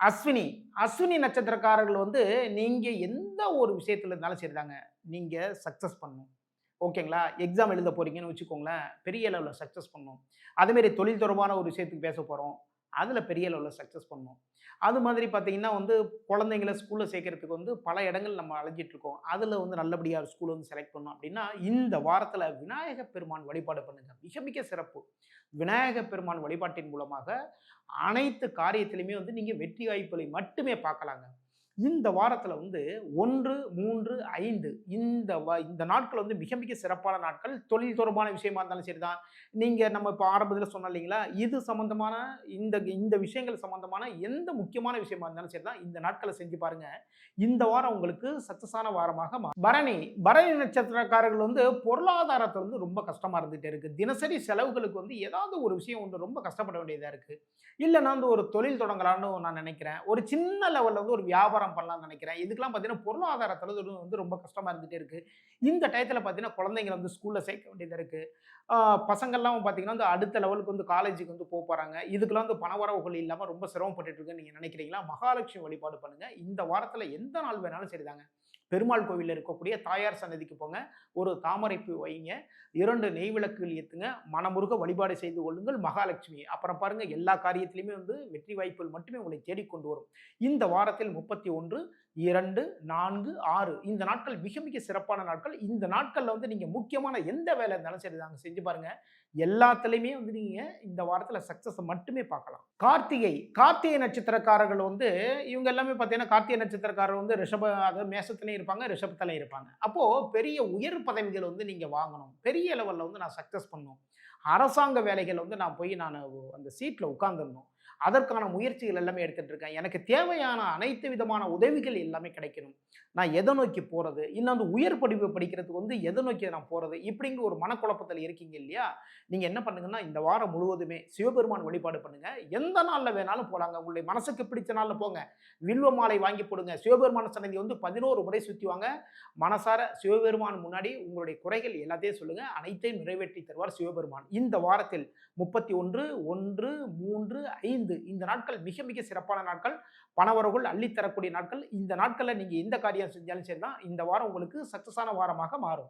அஸ்வினி அஸ்வினி நட்சத்திரக்காரர்கள் வந்து நீங்கள் எந்த ஒரு விஷயத்தில் இருந்தாலும் சரிதாங்க. நீங்கள் சக்ஸஸ் பண்ணணும். ஓகேங்களா எக்ஸாம் எழுத போகிறீங்கன்னு வச்சுக்கோங்களேன் பெரிய லெவலில் சக்ஸஸ் பண்ணணும். அதேமாரி தொழில் தொடர்பான ஒரு விஷயத்துக்கு பேச போகிறோம் அதில் பெரிய லெவலில் சக்ஸஸ் பண்ணோம். அது மாதிரி பார்த்தீங்கன்னா வந்து குழந்தைங்கள ஸ்கூலில் சேர்க்கறதுக்கு வந்து பல இடங்கள் நம்ம அலைஞ்சிட்டு இருக்கோம். அதில் வந்து நல்லபடியாக ஒரு ஸ்கூல் வந்து செலக்ட் பண்ணோம் அப்படின்னா இந்த வாரத்தில் விநாயக பெருமான் வழிபாடு பண்ணுங்கள் மிக மிக சிறப்பு. விநாயக பெருமான் வழிபாட்டின் மூலமாக அனைத்து காரியத்திலையுமே வந்து நீங்கள் வெற்றி வாய்ப்புகளை மட்டுமே பார்க்கலாங்க. இந்த வாரத்தில் வந்து ஒன்று மூன்று ஐந்து இந்த வ இந்த நாட்கள் வந்து மிக மிக சிறப்பான நாட்கள். தொழில் தொடர்பான விஷயமா இருந்தாலும் சரி தான் நீங்கள் நம்ம இப்போ ஆரம்பத்தில் சொன்னோம் இல்லைங்களா? இது சம்மந்தமான இந்த இந்த விஷயங்கள் சம்மந்தமான எந்த முக்கியமான விஷயமா இருந்தாலும் சரி தான் இந்த நாட்களை செஞ்சு பாருங்க. இந்த வாரம் உங்களுக்கு சக்ஸஸான வாரமாக பரணி பரணி நட்சத்திரக்காரர்கள் வந்து பொருளாதாரத்தை வந்து ரொம்ப கஷ்டமாக இருந்துகிட்டே இருக்குது தினசரி செலவுகளுக்கு வந்து ஏதாவது ஒரு விஷயம் ஒன்று ரொம்ப கஷ்டப்பட வேண்டியதாக இருக்குது இல்லை நான் வந்து ஒரு தொழில் தொடங்கலான்னு நான் நினைக்கிறேன். ஒரு சின்ன லெவலில் வந்து ஒரு வியாபாரம் பண்ணலாம்னு நினைக்கிறேன். இதுக்கெல்லாம் பார்த்தீங்கன்னா பொருளாதாரத்தில் இது வந்து ரொம்ப கஷ்டமாக இருந்துகிட்டே இருக்குது இந்த டயத்தில் பார்த்தீங்கன்னா குழந்தைங்களை வந்து ஸ்கூலில் சேர்க்க வேண்டியதாக இருக்குது பசங்கள்லாம் பார்த்தீங்கன்னா வந்து அடுத்த லெவலுக்கு வந்து காலேஜுக்கு வந்து போக போகிறாங்க இதுக்கெல்லாம் வந்து பணவரவுகள் இல்லாமல் ரொம்ப சிரமப்பட்டுட்டு இருக்குன்னு நீங்கள் நினைக்கிறீங்களா? மகாலட்சுமி வழிபாடு பண்ணுங்கள் இந்த வாரத்தில் எந்த நாள் வேணாலும் சரிதாங்க. பெருமாள் கோவிலில் இருக்கக்கூடிய தாயார் சன்னதிக்கு போங்க. ஒரு தாமரை பூ வைங்க. இரண்டு நெய் விளக்குகள் ஏற்றுங்க மனமுருக வழிபாடு செய்து கொள்ளுங்கள் மகாலட்சுமி. அப்புறம் பாருங்க எல்லா காரியத்திலையுமே வந்து வெற்றி வாய்ப்புகள் மட்டுமே உங்களை தேடிக்கொண்டு வரும். இந்த வாரத்தில் முப்பத்தி ஒன்று இரண்டு நான்கு ஆறு. இந்த நாட்கள் மிக மிக சிறப்பான நாட்கள். இந்த நாட்களில் வந்து நீங்கள் முக்கியமான எந்த வேலை இருந்தாலும் சரி தாங்க செஞ்சு பாருங்கள் எல்லாத்துலேயுமே வந்து நீங்கள் இந்த வாரத்தில் சக்ஸஸை மட்டுமே பார்க்கலாம். கார்த்திகை கார்த்திகை நட்சத்திரக்காரர்கள் வந்து இவங்க எல்லாமே பார்த்தீங்கன்னா கார்த்திகை நட்சத்திரக்காரர் வந்து ரிஷப அதாவது மேசத்துலேயும் இருப்பாங்க ரிஷபத்துலையும் இருப்பாங்க. அப்போது பெரிய உயர் பதவிகள் வந்து நீங்கள் வாங்கணும். பெரிய லெவலில் வந்து நான் சக்ஸஸ் பண்ணணும். அரசாங்க வேலைகள் வந்து நான் போய் நான் அந்த சீட்டில் உட்காந்துடணும் அதற்கான முயற்சிகள் எல்லாமே எடுத்துட்டு இருக்கேன். எனக்கு தேவையான அனைத்து விதமான உதவிகள் எல்லாமே கிடைக்கணும். நான் எதை நோக்கி போகிறது இன்னும் அந்த உயர் படிப்பு படிக்கிறதுக்கு வந்து எதை நோக்கி நான் போகிறது இப்படிங்கிற ஒரு மனக்குழப்பத்தில் இருக்கீங்க இல்லையா? நீங்கள் என்ன பண்ணுங்கன்னா இந்த வாரம் முழுவதுமே சிவபெருமான் வழிபாடு பண்ணுங்க. எந்த நாளில் வேணாலும் போலாங்க. உங்களுடைய மனசுக்கு பிடிச்ச நாளில் போங்க. வில்வ மாலை வாங்கி போடுங்க. சிவபெருமான சன்னதி வந்து பதினோரு முறை சுற்றி வாங்க. மனசார சிவபெருமான் முன்னாடி உங்களுடைய குறைகள் எல்லாத்தையும் சொல்லுங்க. அனைத்தையும் நிறைவேற்றி தருவார் சிவபெருமான். இந்த வாரத்தில் முப்பத்தி ஒன்று ஒன்று மூன்று ஐந்து ஐந்து இந்த நாட்கள் மிக மிக சிறப்பான நாட்கள். பணவரவுகள் அள்ளித்தரக்கூடிய நாட்கள். இந்த நாட்களில் நீங்கள் எந்த காரியம் செஞ்சாலும் சரி தான் இந்த வாரம் உங்களுக்கு சக்ஸஸான வாரமாக மாறும்.